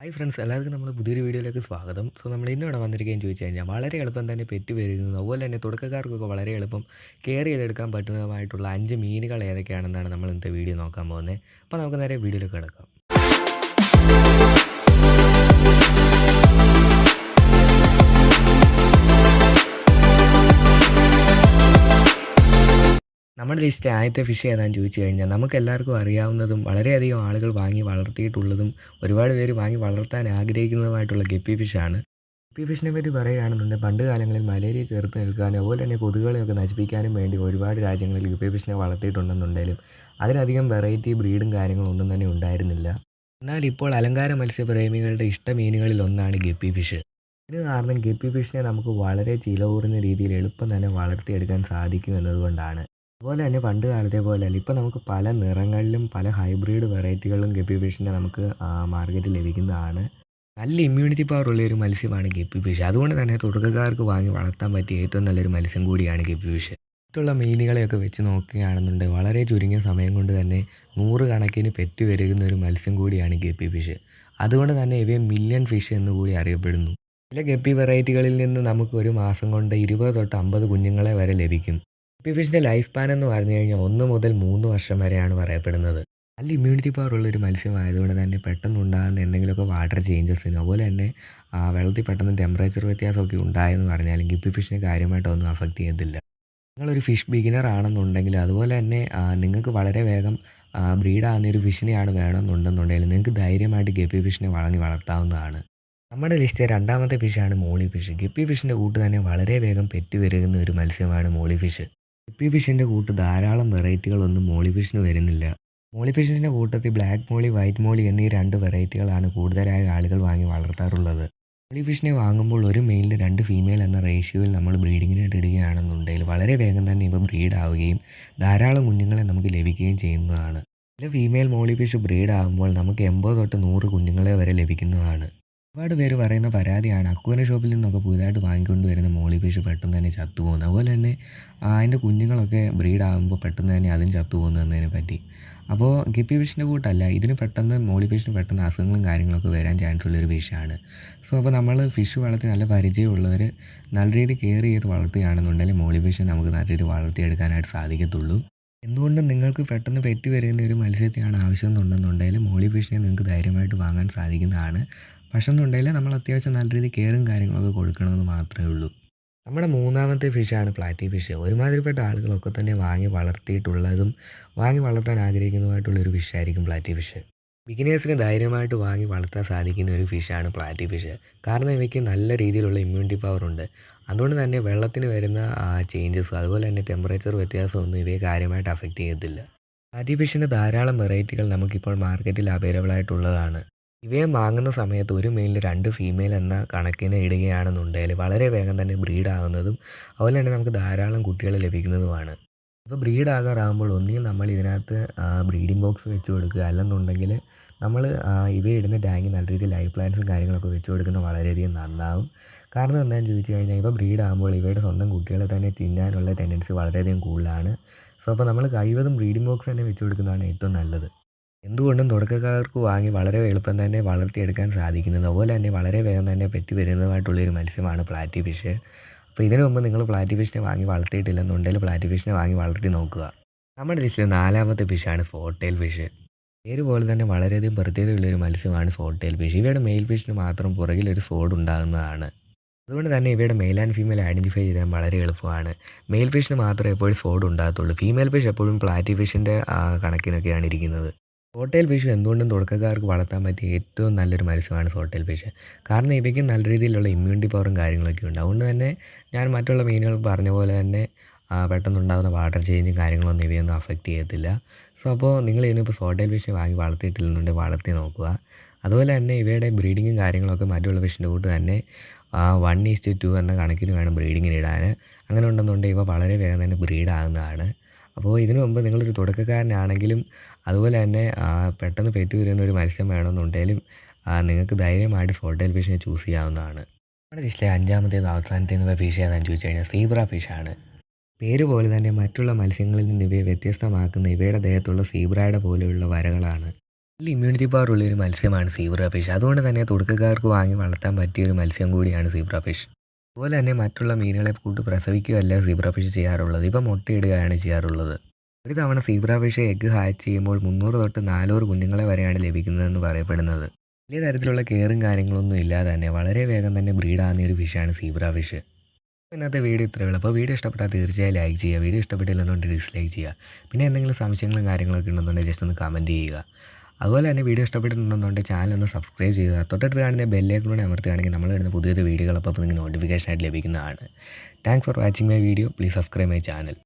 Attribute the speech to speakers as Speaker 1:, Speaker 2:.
Speaker 1: Hi friends എല്ലാവർക്കും നമ്മുടെ പുതിയൊരു വീഡിയോയിലേക്ക് സ്വാഗതം. സോ നമ്മൾ ഇന്നിവിടെ വന്നിരിക്കുകയെന്ന് ചോദിച്ചു കഴിഞ്ഞാൽ വളരെ എളുപ്പം തന്നെ പെറ്റ് വരുന്നത് അതുപോലെ തന്നെ തുടക്കക്കാർക്കൊക്കെ വളരെ എളുപ്പം കെയർ ചെയ്തെടുക്കാൻ പറ്റുന്നതുമായിട്ടുള്ള അഞ്ച് മീനുകൾ ഏതൊക്കെയാണെന്നാണ് നമ്മൾ ഇന്നത്തെ വീഡിയോ നോക്കാൻ പോകുന്നത്. അപ്പോൾ നമുക്ക് നേരെ വീഡിയോയിലേക്ക് കിടക്കാം. നമ്മുടെ ലിസ്റ്റിലെ ആദ്യത്തെ ഫിഷ് ഏതാണെന്ന് ചോദിച്ചു കഴിഞ്ഞാൽ നമുക്ക് എല്ലാവർക്കും അറിയാവുന്നതും വളരെയധികം ആളുകൾ വാങ്ങി വളർത്തിയിട്ടുള്ളതും ഒരുപാട് പേര് വാങ്ങി വളർത്താൻ ആഗ്രഹിക്കുന്നതുമായിട്ടുള്ള ഗപ്പി ഫിഷാണ് ഗപ്പി ഫിഷിനെ പറ്റി പറയുകയാണെന്നുണ്ടെങ്കിൽ പണ്ട് കാലങ്ങളിൽ മലേറിയ ചേർത്ത് നിൽക്കാനും അതുപോലെ തന്നെ കൊതുകുകളെയൊക്കെ നശിപ്പിക്കാനും വേണ്ടി ഒരുപാട് രാജ്യങ്ങളിൽ ഗപ്പി ഫിഷിനെ വളർത്തിയിട്ടുണ്ടെന്നുണ്ടെങ്കിലും അതിലധികം വെറൈറ്റി ബ്രീഡും കാര്യങ്ങളും ഒന്നും തന്നെ ഉണ്ടായിരുന്നില്ല. എന്നാൽ ഇപ്പോൾ അലങ്കാര മത്സ്യപ്രേമികളുടെ ഇഷ്ട മീനുകളിൽ ഒന്നാണ് ഗപ്പി ഫിഷ് ഇതിന് കാരണം ഗപ്പി ഫിഷിനെ നമുക്ക് വളരെ ചിലവൂറുന്ന രീതിയിൽ എളുപ്പം തന്നെ വളർത്തിയെടുക്കാൻ സാധിക്കും എന്നതുകൊണ്ടാണ്. അതുപോലെ തന്നെ പണ്ട് കാലത്തെ പോലെ അല്ല ഇപ്പോൾ നമുക്ക് പല നിറങ്ങളിലും പല ഹൈബ്രിഡ് വെറൈറ്റികളിലും ഗപ്പി ഫിഷിന്റെ നമുക്ക് മാർക്കറ്റിൽ ലഭിക്കുന്നതാണ്. നല്ല ഇമ്മ്യൂണിറ്റി പവർ ഉള്ള ഒരു മത്സ്യമാണ് ഗപ്പി ഫിഷ് അതുകൊണ്ട് തന്നെ തുടക്കക്കാർക്ക് വാങ്ങി വളർത്താൻ പറ്റിയ ഏറ്റവും നല്ലൊരു മത്സ്യം കൂടിയാണ് ഗപ്പി ഫിഷ് മറ്റുള്ള മീനുകളെയൊക്കെ വെച്ച് നോക്കുകയാണെന്നുണ്ടെങ്കിൽ വളരെ ചുരുങ്ങിയ സമയം കൊണ്ട് തന്നെ നൂറ് കണക്കിന് പെറ്റ് വരുന്ന ഒരു മത്സ്യം കൂടിയാണ് ഗപ്പി ഫിഷ് അതുകൊണ്ട് തന്നെ ഇവയെ മില്യൺ ഫിഷ് എന്ന് കൂടി അറിയപ്പെടുന്നു. ചില ഗപ്പി വെറൈറ്റികളിൽ നിന്ന് നമുക്ക് ഒരു മാസം കൊണ്ട് ഇരുപത് തൊട്ട് അമ്പത് കുഞ്ഞുങ്ങളെ വരെ ലഭിക്കും. ഫിഷിന്റെ ലൈഫ് പാൻ എന്ന് പറഞ്ഞു കഴിഞ്ഞാൽ ഒന്ന് മുതൽ മൂന്ന് വർഷം വരെയാണ് പറയപ്പെടുന്നത്. നല്ല ഇമ്മ്യൂണിറ്റി പവർ ഉള്ള ഒരു മത്സ്യമായതുകൊണ്ട് തന്നെ പെട്ടെന്ന് ഉണ്ടാകുന്ന എന്തെങ്കിലുമൊക്കെ വാട്ടർ ചേഞ്ചസിന് അതുപോലെ തന്നെ ആ, വെള്ളത്തിൽ പെട്ടെന്ന് ടെമ്പറേച്ചർ വ്യത്യാസമൊക്കെ ഉണ്ടായെന്ന് പറഞ്ഞാലും ഗിപ്പി ഫിഷിനെ കാര്യമായിട്ടൊന്നും അഫക്റ്റ് ചെയ്യത്തില്ല. നിങ്ങളൊരു ഫിഷ് ബിഗിനർ ആണെന്നുണ്ടെങ്കിൽ അതുപോലെ തന്നെ നിങ്ങൾക്ക് വളരെ വേഗം ബ്രീഡാകുന്ന ഒരു ഫിഷിനെയാണ് വേണമെന്നുണ്ടെന്നുണ്ടെങ്കിൽ നിങ്ങൾക്ക് ധൈര്യമായിട്ട് ഗപ്പി ഫിഷിനെ വളങ്ങി വളർത്താവുന്നതാണ്. നമ്മുടെ ലിസ്റ്റിലെ രണ്ടാമത്തെ ഫിഷാണ് മോളി ഫിഷ് ഗപ്പി ഫിഷിന്റെ കൂട്ട് തന്നെ വളരെ വേഗം പെറ്റ് വരുന്ന ഒരു മത്സ്യമാണ് മോളി ഫിഷ് ഗപ്പി ഫിഷിന്റെ കൂട്ട് ധാരാളം വെറൈറ്റികളൊന്നും മോളി ഫിഷിന് വരുന്നില്ല. മോളി ഫിഷിന്റെ കൂട്ടത്തിൽ ബ്ലാക്ക് മോളി വൈറ്റ് മോളി എന്നീ രണ്ട് വെറൈറ്റികളാണ് കൂടുതലായി ആളുകൾ വാങ്ങി വളർത്താറുള്ളത്. മോളി ഫിഷിനെ വാങ്ങുമ്പോൾ ഒരു മെയിലിൽ രണ്ട് ഫീമെയിൽ എന്ന റേഷ്യോയിൽ നമ്മൾ ബ്രീഡിങ്ങിനായിട്ട് ഇടുകയാണെന്നുണ്ടെങ്കിൽ വളരെ വേഗം തന്നെ ഇവ ബ്രീഡ് ആവുകയും ധാരാളം കുഞ്ഞുങ്ങളെ നമുക്ക് ലഭിക്കുകയും ചെയ്യുന്നതാണ്. ചില ഫീമെയിൽ മോളി ഫിഷ് ബ്രീഡ് ആകുമ്പോൾ നമുക്ക് എൺപത് തൊട്ട് നൂറ് കുഞ്ഞുങ്ങളെ വരെ ലഭിക്കുന്നതാണ്. ഒരുപാട് പേര് പറയുന്ന പരാതിയാണ്. അക്വേറിയം ഷോപ്പിൽ നിന്നൊക്കെ പുതുതായിട്ട് വാങ്ങിക്കൊണ്ട് വരുന്ന മോളി ഫിഷ് പെട്ടെന്ന് തന്നെ ചത്തുപോകുന്നത് അതുപോലെ തന്നെ അതിന്റെ കുഞ്ഞുങ്ങളൊക്കെ ബ്രീഡ് ആകുമ്പോൾ പെട്ടെന്ന് തന്നെ അതും ചത്തുപോകുന്നു എന്നതിനെ പറ്റി. അപ്പോൾ ഗപ്പി ഫിഷിന്റെ കൂട്ടല്ല ഇതിന് പെട്ടെന്ന് മോളി ഫിഷിന് പെട്ടെന്ന് അസുഖങ്ങളും കാര്യങ്ങളൊക്കെ വരാൻ ചാൻസ് ഉള്ളൊരു ഫിഷാണ് സോ അപ്പോൾ നമ്മൾ ഫിഷ് വളർത്തി നല്ല പരിചയമുള്ളവർ നല്ല രീതിയിൽ കെയർ ചെയ്ത് വളർത്തുകയാണെന്നുണ്ടെങ്കിൽ മോളി ഫിഷ് നമുക്ക് നല്ല രീതിയിൽ വളർത്തിയെടുക്കാനായിട്ട് സാധിക്കത്തുള്ളൂ. എന്തുകൊണ്ടും നിങ്ങൾക്ക് പെട്ടെന്ന് പെറ്റി വരുന്ന ഒരു മത്സ്യത്തെയാണ് ആവശ്യമെന്നുണ്ടെന്നുണ്ടെങ്കിൽ മോളി ഫിഷിനെ നിങ്ങൾക്ക് ധൈര്യമായിട്ട് വാങ്ങാൻ സാധിക്കുന്നതാണ്. പക്ഷേ എന്നുണ്ടെങ്കിൽ നമ്മൾ അത്യാവശ്യം നല്ല രീതിയിൽ കെയറും കാര്യങ്ങളൊക്കെ കൊടുക്കണമെന്ന് മാത്രമേ ഉള്ളൂ. നമ്മുടെ മൂന്നാമത്തെ ഫിഷാണ് പ്ലാറ്റി ഫിഷ് ഒരുമാതിരിപ്പെട്ട ആളുകളൊക്കെ തന്നെ വാങ്ങി വളർത്തിയിട്ടുള്ളതും വാങ്ങി വളർത്താൻ ആഗ്രഹിക്കുന്നതുമായിട്ടുള്ള ഒരു ഫിഷായിരിക്കും പ്ലാറ്റി ഫിഷ് ബിഗിനേഴ്സിന് ധൈര്യമായിട്ട് വാങ്ങി വളർത്താൻ സാധിക്കുന്ന ഒരു ഫിഷാണ് പ്ലാറ്റി ഫിഷ് കാരണം ഇവയ്ക്ക് നല്ല രീതിയിലുള്ള ഇമ്മ്യൂണിറ്റി പവർ ഉണ്ട്. അതുകൊണ്ട് തന്നെ വെള്ളത്തിന് വരുന്ന ചേഞ്ചസ് അതുപോലെ തന്നെ ടെമ്പറേച്ചർ വ്യത്യാസമൊന്നും ഇവയെ കാര്യമായിട്ട് അഫക്റ്റ് ചെയ്യത്തില്ല. പ്ലാറ്റി ഫിഷിന്റെ ധാരാളം വെറൈറ്റികൾ നമുക്കിപ്പോൾ മാർക്കറ്റിൽ അവൈലബിൾ ആയിട്ടുള്ളതാണ്. ഇവയെ വാങ്ങുന്ന സമയത്ത് ഒരു മെയിലിൽ രണ്ട് ഫീമെയിൽ എന്ന കണക്കിന് ഇടുകയാണെന്നുണ്ടെങ്കിൽ വളരെ വേഗം തന്നെ ബ്രീഡാകുന്നതും അതുപോലെ തന്നെ നമുക്ക് ധാരാളം കുട്ടികൾ ലഭിക്കുന്നതുമാണ്. ഇപ്പോൾ ബ്രീഡാകാറാകുമ്പോൾ ഒന്നിൽ നമ്മൾ ഇതിനകത്ത് ബ്രീഡിംഗ് ബോക്സ് വെച്ച് കൊടുക്കുക. അല്ലെന്നുണ്ടെങ്കിൽ നമ്മൾ ഇവയിടുന്ന ടാങ്കിൽ നല്ല രീതിയിൽ ലൈഫ് പ്ലാന്റ്സും കാര്യങ്ങളൊക്കെ വെച്ച് കൊടുക്കുന്നത് വളരെയധികം നന്നാവും. കാരണം എന്താണെന്ന് ചോദിച്ചു കഴിഞ്ഞാൽ ഇപ്പോൾ ബ്രീഡാകുമ്പോൾ ഇവയുടെ സ്വന്തം കുട്ടികളെ തന്നെ തിന്നാനുള്ള ടെൻഡൻസി വളരെയധികം കൂടുതലാണ്. സോ അപ്പോൾ നമ്മൾ കഴിവതും ബ്രീഡിംഗ് ബോക്സ് തന്നെ വെച്ച് കൊടുക്കുന്നതാണ് ഏറ്റവും നല്ലത്. എന്തുകൊണ്ടും തുടക്കക്കാർക്ക് വാങ്ങി വളരെ എളുപ്പം തന്നെ വളർത്തിയെടുക്കാൻ സാധിക്കുന്നത്. അതുപോലെ തന്നെ വളരെ വേഗം തന്നെ പെറ്റി വരുന്നതുമായിട്ടുള്ളൊരു മത്സ്യമാണ് പ്ലാറ്റി ഫിഷ് അപ്പോൾ ഇതിനു മുമ്പ് നിങ്ങൾ പ്ലാറ്റി ഫിഷിനെ വാങ്ങി വളർത്തിയിട്ടില്ലെന്നുണ്ടെങ്കിൽ പ്ലാറ്റി ഫിഷിനെ വാങ്ങി വളർത്തി നോക്കുക. നമ്മുടെ ലിസ്റ്റിൽ നാലാമത്തെ ഫിഷാണ് ഫോർട്ടേൽ ഫിഷ് പേര് പോലെ തന്നെ വളരെയധികം പ്രത്യേകതയുള്ളൊരു മത്സ്യമാണ് ഫോർട്ടേൽ ഫിഷ് ഇവയുടെ മെയിൽ ഫിഷിന് മാത്രം പുറകിലൊരു സോഡ് ഉണ്ടാകുന്നതാണ്. അതുകൊണ്ട് തന്നെ ഇവയുടെ മെയിൽ ആൻഡ് ഫീമെയിൽ ഐഡന്റിഫൈ ചെയ്യാൻ വളരെ എളുപ്പമാണ്. മെയിൽ ഫിഷിന് മാത്രമേ എപ്പോഴും സോഡ് ഉണ്ടാകത്തുള്ളൂ. ഫീമെയിൽ ഫിഷ് എപ്പോഴും പ്ലാറ്റി ഫിഷിന്റെ കണക്കിനൊക്കെയാണ് ഇരിക്കുന്നത്. സോട്ടേൽ ഫിഷ് എന്തുകൊണ്ടും തുടക്കക്കാർക്ക് വളർത്താൻ പറ്റിയ ഏറ്റവും നല്ലൊരു മത്സ്യമാണ് സോട്ടേൽ ഫിഷ് കാരണം ഇവയ്ക്ക് നല്ല രീതിയിലുള്ള ഇമ്മ്യൂണിറ്റി പവറും കാര്യങ്ങളൊക്കെ ഉണ്ട്. അതുകൊണ്ട് തന്നെ ഞാൻ മറ്റുള്ള മീനുകൾ പറഞ്ഞ പോലെ തന്നെ പെട്ടെന്നുണ്ടാകുന്ന വാട്ടർ ചേഞ്ചും കാര്യങ്ങളൊന്നും ഇവയൊന്നും അഫക്റ്റ് ചെയ്യത്തില്ല. സോ അപ്പോൾ നിങ്ങൾ ഇതിനിപ്പോൾ സോട്ടേൽ ഫിഷ് വാങ്ങി വളർത്തിയിട്ടില്ലെന്നുണ്ടെങ്കിൽ വളർത്തി നോക്കുക. അതുപോലെ തന്നെ ഇവയുടെ ബ്രീഡിങ്ങും കാര്യങ്ങളൊക്കെ മറ്റുള്ള ഫിഷിന്റെ കൂട്ട് തന്നെ വൺ ഈസ്റ്റ് ടു എന്ന കണക്കിന് വേണം ബ്രീഡിങ്ങിന് ഇടാൻ. അങ്ങനെ ഉണ്ടെന്നുണ്ടെങ്കിൽ ഇവ വളരെ വേഗം തന്നെ ബ്രീഡാകുന്നതാണ് അപ്പോൾ ഇതിനു മുമ്പ് നിങ്ങളൊരു തുടക്കക്കാരനാണെങ്കിലും അതുപോലെ തന്നെ പെട്ടെന്ന് പെറ്റ് വരുന്ന ഒരു മത്സ്യം വേണമെന്നുണ്ടെങ്കിലും നിങ്ങൾക്ക് ധൈര്യമായിട്ട് ഫോട്ടോയിൽ ഫിഷിനെ ചൂസ് ചെയ്യാവുന്നതാണ്. നമ്മുടെ ലിസ്റ്റിലെ അഞ്ചാമത്തേത് അവസാനത്തേത് ഫിഷ് ഏതാണെന്ന് ചോദിച്ചു കഴിഞ്ഞാൽ സീബ്ര ഫിഷാണ് പേര് പോലെ തന്നെ മറ്റുള്ള മത്സ്യങ്ങളിൽ നിന്ന് ഇവയെ വ്യത്യസ്തമാക്കുന്ന ഇവയുടെ ദേഹത്തുള്ള സീബ്രയുടെ പോലെയുള്ള വരകളാണ്. നല്ല ഇമ്മ്യൂണിറ്റി പവർ ഉള്ളൊരു മത്സ്യമാണ് സീബ്ര ഫിഷ് അതുകൊണ്ട് തന്നെ തുടക്കക്കാർക്ക് വാങ്ങി വളർത്താൻ പറ്റിയ ഒരു മത്സ്യം കൂടിയാണ് സീബ്ര ഫിഷ് അതുപോലെ തന്നെ മറ്റുള്ള മീനുകളെ കൂട്ട് പ്രസവിക്കുകയല്ല സീബ്ര ഫിഷ് ചെയ്യാറുള്ളത്. ഇപ്പം മുട്ടയിടുകയാണ് ചെയ്യാറുള്ളത്. ഒരു തവണ സീബ്ര ഫിഷ് എഗ്ഗ് ഹാച്ച് ചെയ്യുമ്പോൾ മുന്നൂറ് തൊട്ട് നാനൂറ് കുഞ്ഞുങ്ങളെ വരെയാണ് ലഭിക്കുന്നതെന്ന് പറയപ്പെടുന്നത്. വലിയ തരത്തിലുള്ള കെയറും കാര്യങ്ങളൊന്നും ഇല്ലാതെ തന്നെ വളരെ വേഗം തന്നെ ബ്രീഡാകുന്ന ഒരു ഫിഷാണ് സീബ്ര ഫിഷ് ഇന്നത്തെ വീഡിയോ ഇത്രയേ ഉള്ളൂ. അപ്പോൾ വീഡിയോ ഇഷ്ടപ്പെട്ടാൽ തീർച്ചയായും ലൈക്ക് ചെയ്യുക. വീഡിയോ ഇഷ്ടപ്പെട്ടില്ലെന്നുണ്ടെങ്കിൽ ഡിസ്ലൈക്ക് ചെയ്യുക. പിന്നെ എന്തെങ്കിലും സംശയങ്ങളും കാര്യങ്ങളൊക്കെ ഉണ്ടെന്നുണ്ടെങ്കിൽ ജസ്റ്റ് ഒന്ന് കമന്റ് ചെയ്യുക. അതുപോലെ തന്നെ വീഡിയോ ഇഷ്ടപ്പെട്ടിട്ടുണ്ടെന്നുണ്ടെങ്കിൽ ചാനൽ ഒന്ന് സബ്സ്ക്രൈബ് ചെയ്യുക. തൊട്ടടുത്ത് കാണുന്ന ബെല്ലേക്കൂടെ അമർത്തുകയാണെങ്കിൽ നമ്മൾ വരുന്ന പുതിയൊരു വീഡിയോകൾ അപ്പോൾ നിങ്ങൾക്ക് നോട്ടിഫിക്കേഷൻ ആയിട്ട് ലഭിക്കുന്നതാണ്. Thanks for watching my video please subscribe my channel